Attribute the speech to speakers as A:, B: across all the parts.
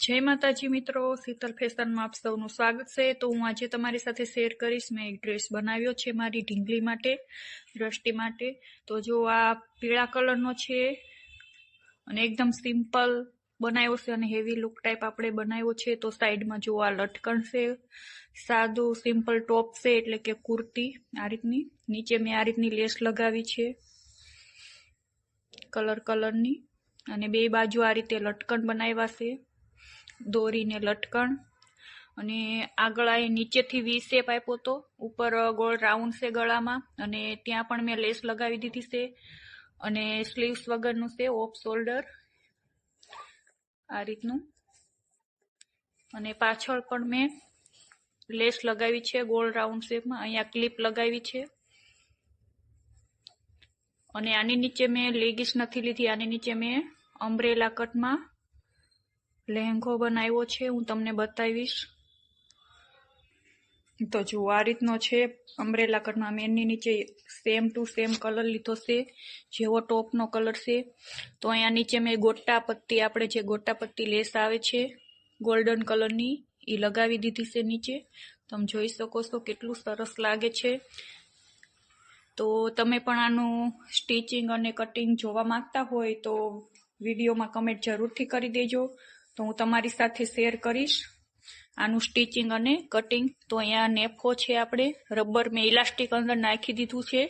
A: જય માતાજી મિત્રો, શીતલ ફેશનમાં આપ સૌનું સ્વાગત છે. તો હું આજે તમારી સાથે શેર કરીશ. મેં એક ડ્રેસ બનાવ્યો છે મારી ઢીંગલી માટે, દ્રષ્ટિ માટે. તો જો આ પીળા કલરનો છે અને એકદમ સિમ્પલ બનાવ્યો છે અને હેવી લુક ટાઈપ આપણે બનાવ્યો છે, તો સાઈડમાં જો આ લટકણ છે સાદું સિમ્પલ ટોપ છે એટલે કે કુર્તી આ રીતની. નીચે મેં આ રીતની લેસ લગાવી છે કલર કલરની અને બે બાજુ આ રીતે લટકણ બનાવ્યા છે. દોરીને લટકણ અને આગળ આ નીચેથી વી શેપ આપ્યો હતો ઉપર ગોળ રાઉન્ડ છે ગળામાં અને ત્યાં પણ મેં લેસ લગાવી દીધી છે અને સ્લીવ્સ વગરનું છે ઓફ શોલ્ડર આ રીતનું. અને પાછળ પણ મેં લેસ લગાવી છે ગોળ રાઉન્ડ શેપમાં, અહીંયા ક્લિપ લગાવી છે. અને આની નીચે મેં લેગીસ નથી લીધી, આની નીચે મેં અમ્બ્રેલા કટમાં લહેંગો બનાવ્યો છે, હું તમને બતાવીશ. તો જુઓ, આ રીતનો છે અમ્બ્રેલા કટમાં મેં એની નીચે સેમ ટુ સેમ કલર લીધો છે, જેવો ટોપનો કલર છે. તો અહીંયા નીચે મેં ગોટા પત્તી આપણે જે ગોટા પત્તી લેસ આવે છે ગોલ્ડન કલરની એ લગાવી દીધી છે નીચે. તમે જોઈ શકો છો કેટલું સરસ લાગે છે. તો તમે પણ આનું સ્ટિચિંગ અને કટિંગ જોવા માંગતા હોય તો વિડીયોમાં કમેન્ટ જરૂરથી કરી દેજો. તો હું તમારી સાથે શેર કરીશ. આનું સ્ટિચિંગ અને કટિંગ તો અહીંયા નેફો છે આપણે. રબર મેં ઇલાસ્ટિક અંદર નાખી દીધું છે.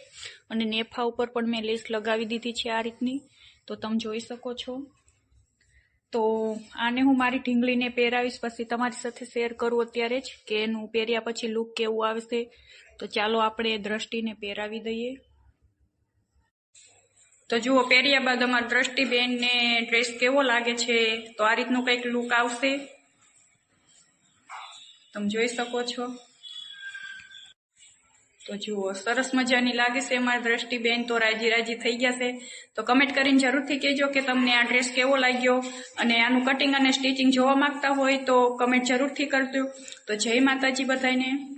A: અને નેફા ઉપર પણ મેં લેસ લગાવી દીધી છે આ રીતની. તો તમે જોઈ શકો છો. તો આને હું મારી ઢીંગલીને પહેરાવીશ. પછી તમારી સાથે શેર કરું અત્યારે જ કે એનું પહેર્યા પછી લુક કેવું આવશે. તો ચાલો આપણે દ્રષ્ટિને પહેરાવી દઈએ. તો જુઓ, પહેર્યા બાદ અમારા દ્રષ્ટિબેનને ડ્રેસ કેવો લાગે છે, તો આ રીતનું કંઈક લુક આવશે. તમે જોઈ શકો છો. તો જુઓ, સરસ મજાની લાગે છે અમારી દ્રષ્ટિબેન. તો રાજી રાજી થઈ ગયા છે. તો કમેન્ટ કરીને જરૂરથી કહેજો કે તમને આ ડ્રેસ કેવો લાગ્યો. અને આનું કટિંગ અને સ્ટિચિંગ જોવા માંગતા હોય તો કમેન્ટ જરૂરથી કરજો. તો જય માતાજી બધાને.